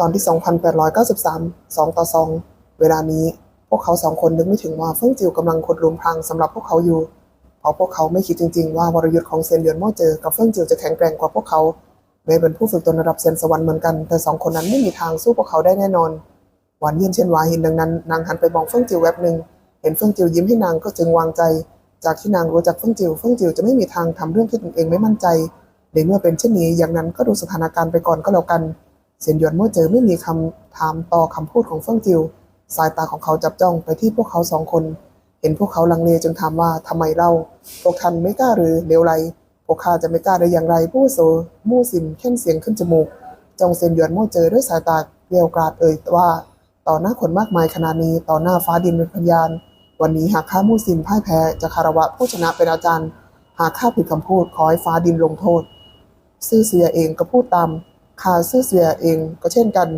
ตอนที่ 2893 2 ต่อ 2 เวลานี้พวกเขาสองคนนึกไม่ถึงว่าเฟิ่งจิวกำลังขุดลุมพรางสำหรับพวกเขาอยู่เพราะพวกเขาไม่คิดจริงๆ ว่าวรยุทธ์ของเซียนเหรียญโม่เจอกับเฟิ่งจิวจะแข็งแกร่งกว่าพวกเขาแม้เป็นผู้ฝึกตนระดับเซียนสวรรค์เหมือนกัน แต่สองคนนั้นไม่มีทางสู้พวกเขาได้แน่นอน หวานเย็นเช่นหวาห็นดังนั้นนางหันไปมองเฟิ่งจิวแวบหนึ่งเห็นเฟิ่งจิวยิ้มให้นางก็จึงวางใจ จากที่นางรู้จักเฟิ่งจิวเฟิ่งจิวจะไม่มีทางทำเรื่องที่ตนเองไม่มั่นใจในเมื่อเป็นเช่นนี้อย่างนั้นก็ดูสถานการณ์ไปก่อนก็แล้วกัน เซียนหยวนเมื่อเจอไม่มีคำถามต่อคำพูดของเฟิ่งจิว สายตาของเขาจับจ้องไปที่พวกเขาสองคน เห็นพวกเขาลังเลจึงถามว่าทำไมเล่า พวกท่านไม่กล้าหรือเลวไร พวกข้าจะไม่กล้าได้อย่างไรผู้โสมู่สินเข้มเสียงขึ้นจมูกจองเซียนหยวนเมื่อเจอด้วยสายตาเกลียวกราดเอ่ยว่าต่อหน้าคนมากมายขนาดนี้ต่อหน้าฟ้าดินเป็นพยาน วันนี้หากข้ามู่สินพ่ายแพ้จะคารวะผู้ชนะเป็นอาจารย์ หากข้าผิดคำพูดขอให้ฟ้าดินลงโทษซื่อเสียเองก็พูดตาม ข้าซื่อเสียเองก็เช่นกัน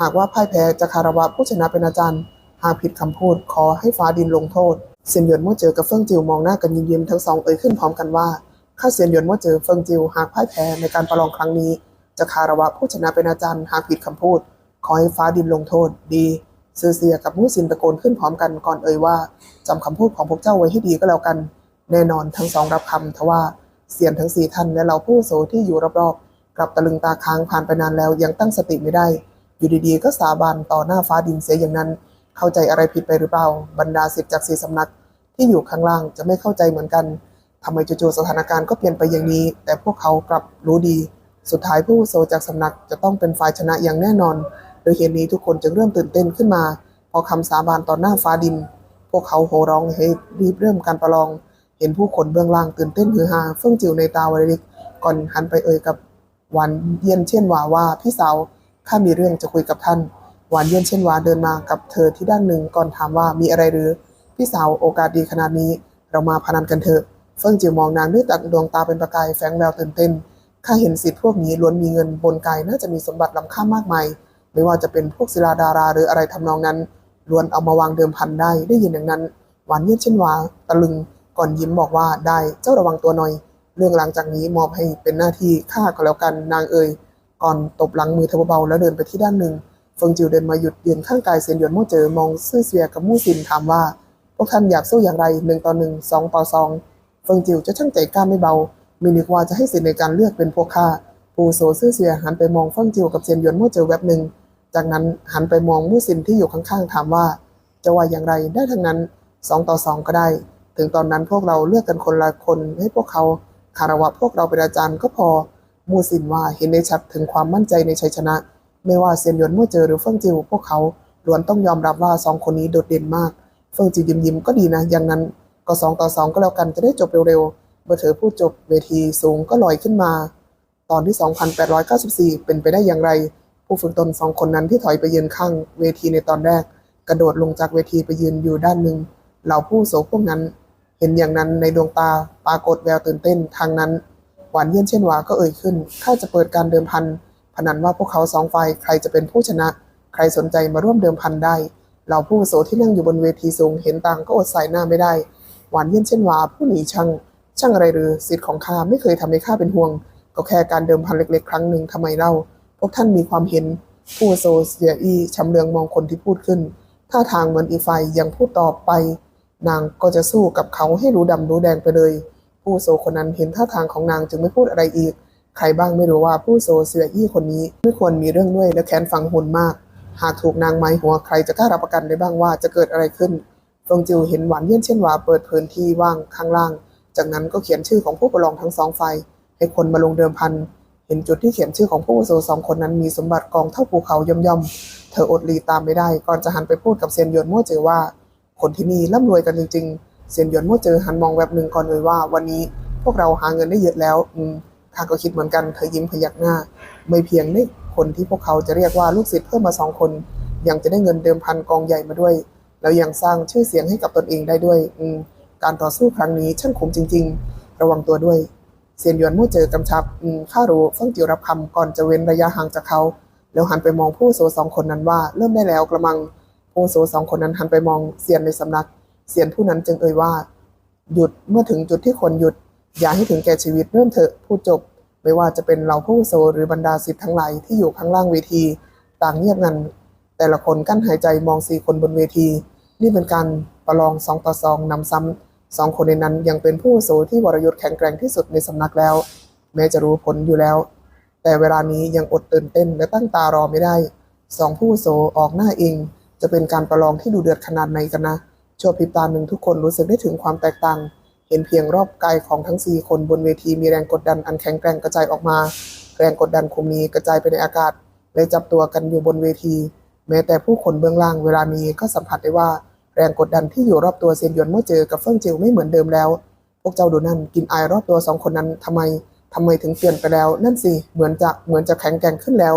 หากว่าพ่ายแพ้จะคารวะผู้ชนะเป็นอาจารย์ หากผิดคำพูดขอให้ฟ้าดินลงโทษ เซียนหยวนเมื่อเจอกับเฟิงจิวมองหน้ากันยิ้มๆทั้งสองเอ่ยขึ้นพร้อมกันว่าข้าเซียนหยวนเมื่อเจอเฟิงจิวหากพ่ายแพ้ในการประลองครั้งนี้ จะคารวะผู้ชนะเป็นอาจารย์ หากผิดคำพูด ขอให้ฟ้าดินลงโทษ ดีซื่อเสียกับมูสินตะโกนขึ้นพร้อมกันก่อนเอ่ยว่าจำคำพูดของพวกเจ้าไว้ให้ดีก็แล้วกัน แน่นอนทั้งสองรับคำทว่าเซียนทั้งสี่ท่านและเราผู้โสที่อยู่รอบๆ กลับตะลึงตาค้างผ่านไปนานแล้วยังตั้งสติไม่ได้ อยู่ดีๆ ก็สาบานต่อหน้าฟ้าดินเสียอย่างนั้น เข้าใจอะไรผิดไปหรือเปล่า บรรดาสิทธิ์จากสี่สำนัก ที่อยู่ข้างล่างจะไม่เข้าใจเหมือนกันทำไมจู่ๆสถานการณ์ก็เปลี่ยนไปอย่างนี้ แต่พวกเขากลับรู้ดี สุดท้ายผู้โสจากสำนักจะต้องเป็นฝ่ายชนะอย่างแน่นอน โดยเหตุนี้ทุกคนจึงเริ่มตื่นเต้นขึ้นมา พอคำสาบานต่อหน้าฟ้าดิน พวกเขาโห่ร้องให้รีบเริ่มการประลอง เห็นผู้คนเบื้องล่างตื่นเต้นฮือฮาเฟื่องจิ๋วในตาวริกก่อนหันไปเอ่ยกับ หวานเย็นเช่นว่าว่าพี่สาวข้ามีเรื่องจะคุยกับท่าน หวานเย็นเช่นหวาเดินมากับเธอที่ด้านหนึ่งก่อนถามว่ามีอะไรหรือ พี่สาวโอกาสดีขนาดนี้ เรามาพนันกันเถอะ เฟิ่งจิวมองนางด้วยตาดวงตาเป็นประกายแฝงแววตื่นเต้นข้าเห็นสิทธิ์พวกนี้ล้วนมีเงินบนกายน่าจะมีสมบัติล้ำค่ามากมายไม่ว่าจะเป็นพวกศิลาดาราหรืออะไรทำนองนั้นล้วนเอามาวางเดิมพันได้ได้ยินอย่างนั้น หวานเย็นเช่นหวาตะลึงก่อนยิ้มบอกว่าได้เจ้าระวังตัวหน่อย เรื่องหลังจากนี้มอบให้เป็นหน้าที่ข้าก็แล้วกันนางเอ่ยก่อนตบหลังมือเธอเบาๆแล้วเดินไปที่ด้านหนึ่งเฟิงจิวเดินมาหยุดยืนข้างกายเซียนหยวนโม่เจอมองซื่อเสียกับมู่ซินถามว่า พวกท่านอยากสู้อย่างไรหนึ่งต่อหนึ่งสองต่อสองเฟิงจิวจะช่างใจกล้าไม่เบาไม่นึกว่าจะให้สิทธิ์ในการเลือกเป็นพวกข้าปูโซซื่อเสียหันไปมองเฟิงจิวกับเซียนหยวนโม่เจอแวบหนึ่งจากนั้นหันไปมองมู่ซินที่อยู่ข้างๆถามว่า จะว่าอย่างไรได้ทั้งนั้นสองต่อสองก็ได้ ถึงตอนนั้นพวกเราเลือกกันคนละคนให้พวกเขา คารวะพวกเราเป็นอาจารย์ก็พอ มูสินว่าเห็นได้ชัดถึงความมั่นใจในชัยชนะ ไม่ว่าเซียนหยวนเมื่อเจอหรือเฟิ่งจิวพวกเขาล้วนต้องยอมรับว่าสองคนนี้โดดเด่นมาก เฟิ่งจิวยิ้มยิ้มๆก็ดีนะ อย่างนั้นก็สองต่อสองก็แล้วกันจะได้จบเร็วๆเมื่อเธอพูดจบเวทีสูงก็ลอยขึ้นมา ตอนที่ 2894 เป็นไปได้อย่างไร ผู้ฝึกตนสองคนนั้นที่ถอยไปยืนข้างเวทีในตอนแรก กระโดดลงจากเวทีไปยืนอยู่ด้านหนึ่งเหล่าผู้โสพวกนั้น เห็นอย่างนั้นในดวงตาปรากฏแววตื่นเต้นทางนั้น หวานเย็นเช่นวาก็เอ่ยขึ้นข้าจะเปิดการเดิมพันพนันว่าพวกเขาสองฝ่ายใครจะเป็นผู้ชนะ ใครสนใจมาร่วมเดิมพันได้เหล่าผู้วุโสที่นั่งอยู่บนเวทีสูงเห็นต่างก็อดสายหน้าไม่ได้ หวานเย็นเช่นวาผู้หนีช่างช่างอะไรหรือสิทธิ์ของข้าไม่เคยทำให้ข้าเป็นห่วง ก็แค่การเดิมพันเล็กๆ ครั้งหนึ่งทำไมเล่า พวกท่านมีความเห็นผู้วุโซเสียอีชำเลืองมองคนที่พูดขึ้นท่าทางเหมือนอีกฝ่ายยังพูดต่อไป นางก็จะสู้กับเขาให้รู้ดำรู้แดงไปเลย ผู้โซคนนั้นเห็นท่าทางของนางจึงไม่พูดอะไรอีก ใครบ้างไม่รู้ว่าผู้โซเสียอี้คนนี้ไม่ควรมีเรื่องด้วยและแค้นฝังหุ่นมาก หากถูกนางไม้หัวใครจะกล้ารับประกันได้บ้างว่าจะเกิดอะไรขึ้นฟงจิวเห็นหวานเยี่ยนเช่นหวาเปิดพื้นที่ว่างข้างล่าง จากนั้นก็เขียนชื่อของผู้ประลองทั้งสองฝ่ายให้คนมาลงเดิมพัน เห็นจุดที่เขียนชื่อของผู้อาวุโสสองคนนั้นมีสมบัติกองเท่าภูเขาย่อมย่อมๆเธออดลีตามไม่ได้ก่อนจะหันไปพูดกับเซียนยวนมั่วเจอว่า คนที่นี่ร่ำรวยกันจริงๆ เซียนหยวนมั่วเจอหันมองแวบหนึ่งก่อนเลยว่า วันนี้พวกเราหาเงินได้เยอะแล้ว อืมข้าก็คิดเหมือนกันเธอยิ้มพยักหน้า ไม่เพียงได้คนที่พวกเขาจะเรียกว่าลูกศิษย์เพิ่มมาสองคน ยังจะได้เงินเดิมพันกองใหญ่มาด้วย แล้วยังสร้างชื่อเสียงให้กับตนเองได้ด้วย อืมการต่อสู้ครั้งนี้ช่างคุ้มจริง ๆ ระวังตัวด้วย เซียนหยวนมู่เจอกำชับ อืมข้ารู้เฟิ่งจิวรับคำก่อนจะเว้นระยะห่างจากเขา แล้วหันไปมองผู้โสสองคนนั้นว่าเริ่มได้แล้วกระมัง ผู้โสสองคนนั้นหันไปมองเซียนในสำนัก เซียนผู้นั้นจึงเอ่ยว่า หยุดเมื่อถึงจุดที่ควรหยุด อย่าให้ถึงแก่ชีวิตเริ่มเถอะพูดจบ ไม่ว่าจะเป็นเหล่าผู้โสหรือบรรดาศิษย์ทั้งหลายที่อยู่ข้างล่างเวที ต่างเงียบงัน แต่ละคนกั้นหายใจมองสี่คนบนเวที นี่เป็นการประลองสองต่อสองนำซ้ำสองคนในนั้นยังเป็นผู้อาวุโสที่วรยุทธ์แข็งแกร่งที่สุดในสำนักแล้ว แม้จะรู้ผลอยู่แล้ว แต่เวลานี้ยังอดตื่นเต้นและตั้งตารอไม่ได้สองผู้โสออกหน้าเอง จะเป็นการประลองที่ดูเดือดขนาดไหนกันนะชั่วพริบตาหนึ่งทุกคนรู้สึกได้ถึงความแตกต่าง เห็นเพียงรอบกายของทั้ง 4 คนบนเวทีมีแรงกดดันอันแข็งแกร่งกระจายออกมา แรงกดดันคงมีกระจายไปในอากาศเลยจับตัวกันอยู่บนเวที แม้แต่ผู้คนเบื้องล่างเวลานี้ก็สัมผัสได้ว่าแรงกดดันที่อยู่รอบตัวเซนหยวนเมื่อเจอกับเฟิ่งจิวไม่เหมือนเดิมแล้ว พวกเจ้าดูนั่นกินอายรอบตัวสองคนนั้นทำไมทำไมถึงเปลี่ยนไปแล้ว นั่นสิเหมือนจะเหมือนจะแข็งแกร่งขึ้นแล้ว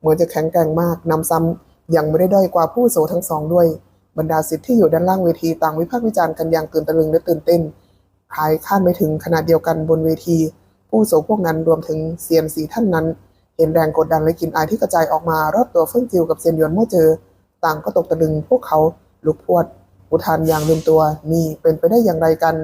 เหมือนจะแข็งแกร่งมากนำซ้ำ ยังไม่ได้ด้อยกว่าผู้โสทั้งสองด้วย บรรดาศิษย์ที่อยู่ด้านล่างเวทีต่างวิพากษ์วิจารณ์กันอย่างตื่นตะลึงและตื่นเต้นภายคาดไม่ถึงขนาดเดียวกันบนเวที ผู้โสพวกนั้นรวมถึงเซียนสีท่านนั้น เห็นแรงกดดันและกลิ่นอายที่กระจายออกมารอบตัวเฟิ่งจิวกับเซียนหยวนเมื่อเจอ ต่างก็ตกตะลึงพวกเขาลุกพวด อุทานอย่างลืมตัวนี่เป็นไปได้อย่างไรกัน